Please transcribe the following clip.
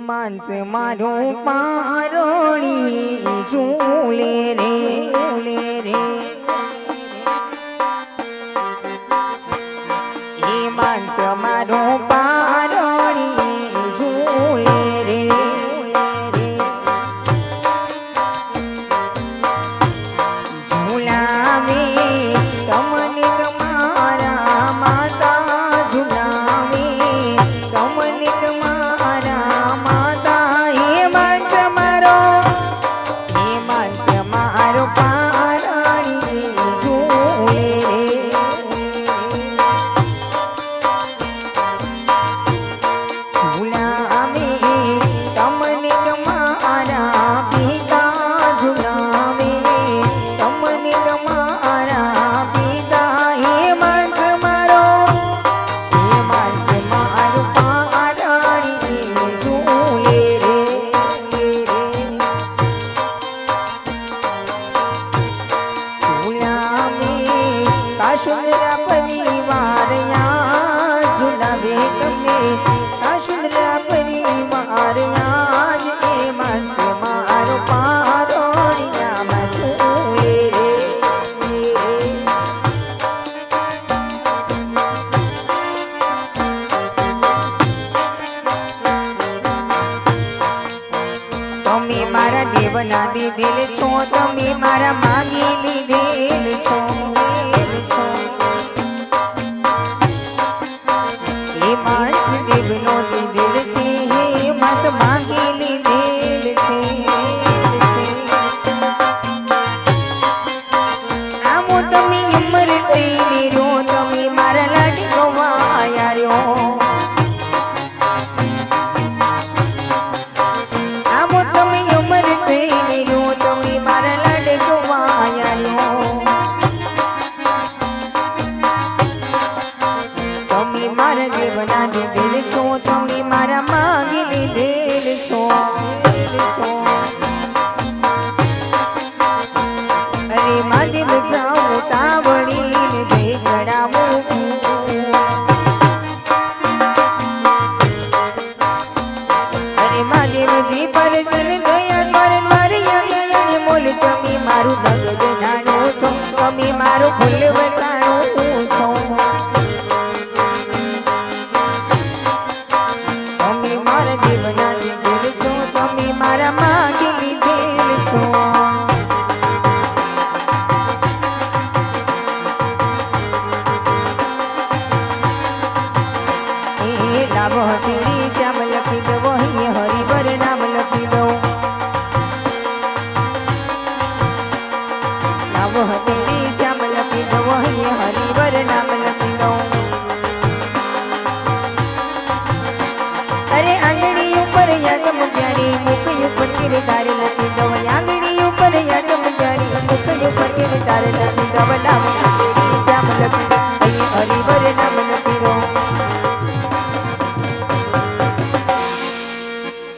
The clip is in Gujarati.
માનસ મારું પારોણી ઝૂલે રે ઝૂલે રે કાશુંદરા પરિવાર યા ઝૂલાવે તમને કાશુંદરા પરિવાર યા જ એ માનસ મારો પારોણિયામાં ઝૂલે રે તમે મારા દેવના દીધેલ છો તમે મારા માગી લીધેલ છો મારા દિલ છો તમે મારા માગી લીધેલ છો અરે મહાદેવજી પર જન દયા પર મારી નગદ નાનો છો, તમે મારું ફૂલ હતીરી શ્યામ લખી દો અહીં હરિબર નામ લખી દો દો અરે આંગળી ઉપર યાદ પ્યારી